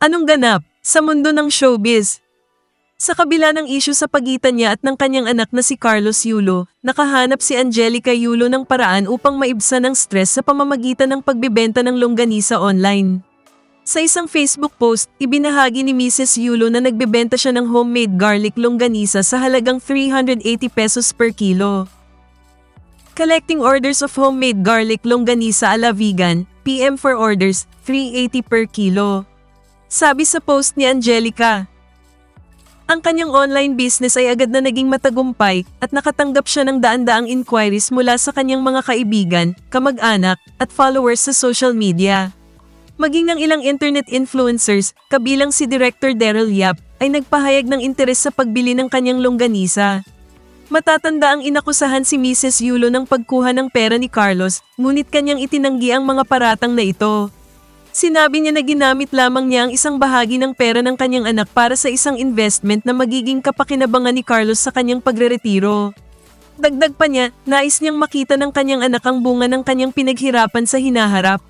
Anong ganap sa mundo ng showbiz? Sa kabila ng isyu sa pagitan niya at ng kanyang anak na si Carlos Yulo, nakahanap si Angelica Yulo ng paraan upang maibsan ang stress sa pamamagitan ng pagbibenta ng longganisa online. Sa isang Facebook post, ibinahagi ni Mrs. Yulo na nagbebenta siya ng homemade garlic longganisa sa halagang 380 pesos per kilo. Collecting orders of homemade garlic longganisa a la vegan, PM for orders, 380 per kilo. Sabi sa post ni Angelica. Ang kanyang online business ay agad na naging matagumpay at nakatanggap siya ng daan-daang inquiries mula sa kanyang mga kaibigan, kamag-anak, at followers sa social media. Maging ng ilang internet influencers, kabilang si Director Daryl Yap, ay nagpahayag ng interes sa pagbili ng kanyang longganisa. Matatanda ang inakusahan si Mrs. Yulo ng pagkuha ng pera ni Carlos, ngunit kanyang itinanggi ang mga paratang na ito. Sinabi niya na ginamit lamang niya ang isang bahagi ng pera ng kanyang anak para sa isang investment na magiging kapakinabangan ni Carlos sa kanyang pagreretiro. Dagdag pa niya, nais niyang makita ng kanyang anak ang bunga ng kanyang pinaghirapan sa hinaharap.